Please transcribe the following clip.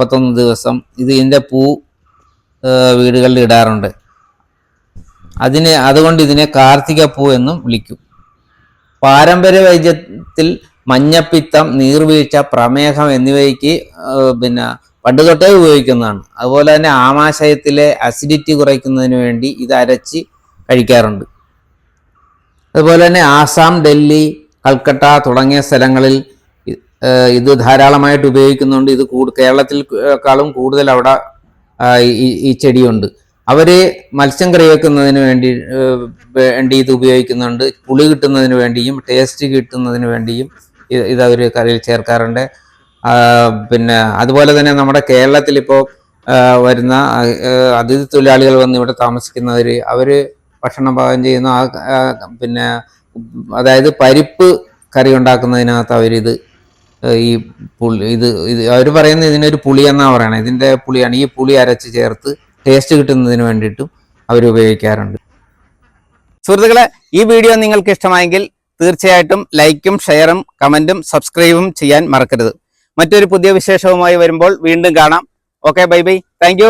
മുപ്പത്തൊന്ന് ദിവസം ഇത് ഇതിന്റെ പൂ വീടുകളിൽ ഇടാറുണ്ട്. അതിന് അതുകൊണ്ട് ഇതിനെ കാർത്തിക പൂ എന്നും വിളിക്കും. പാരമ്പര്യ വൈദ്യത്തിൽ മഞ്ഞപ്പിത്തം നീർവീഴ്ച പ്രമേഹം എന്നിവയ്ക്ക് പിന്നെ പണ്ട് തൊട്ടേ ഉപയോഗിക്കുന്നതാണ്. അതുപോലെ തന്നെ ആമാശയത്തിലെ അസിഡിറ്റി കുറയ്ക്കുന്നതിന് വേണ്ടി ഇത് അരച്ച് കഴിക്കാറുണ്ട്. അതുപോലെ തന്നെ ആസാം ഡൽഹി കൽക്കട്ട തുടങ്ങിയ സ്ഥലങ്ങളിൽ ഇത് ധാരാളമായിട്ട് ഉപയോഗിക്കുന്നുണ്ട്. ഇത് കൂടു കേരളത്തിൽക്കാളും കൂടുതൽ അവിടെ ഈ ചെടിയുണ്ട്. അവരെ മത്സ്യം കറി വെക്കുന്നതിന് വേണ്ടി വേണ്ടി ഇത് ഉപയോഗിക്കുന്നുണ്ട്. പുളി കിട്ടുന്നതിന് വേണ്ടിയും ടേസ്റ്റ് കിട്ടുന്നതിന് വേണ്ടിയും ഇത് അവർ കറിയിൽ ചേർക്കാറുണ്ട്. പിന്നെ അതുപോലെ തന്നെ നമ്മുടെ കേരളത്തിൽ ഇപ്പോൾ വരുന്ന അതിഥി തൊഴിലാളികൾ വന്ന് ഇവിടെ താമസിക്കുന്നവർ അവർ ഭക്ഷണം പാകം ചെയ്യുന്ന ആ പിന്നെ അതായത് പരിപ്പ് കറി ഉണ്ടാക്കുന്നതിനകത്ത് അവരിത് ഈ പുളി ഇത് ഇത് അവർ പറയുന്നത് ഇതിനൊരു പുളി എന്നാണ് പറയുന്നത് ഇതിന്റെ പുളിയാണ്. ഈ പുളി അരച്ച് ചേർത്ത് ടേസ്റ്റ് കിട്ടുന്നതിന് വേണ്ടിയിട്ടും അവർ ഉപയോഗിക്കാറുണ്ട്. സുഹൃത്തുക്കളെ ഈ വീഡിയോ നിങ്ങൾക്ക് ഇഷ്ടമായെങ്കിൽ തീർച്ചയായിട്ടും ലൈക്കും ഷെയറും കമന്റും സബ്സ്ക്രൈബും ചെയ്യാൻ മറക്കരുത്. മറ്റൊരു പുതിയ വിശേഷവുമായി വരുമ്പോൾ വീണ്ടും കാണാം. Okay bye bye thank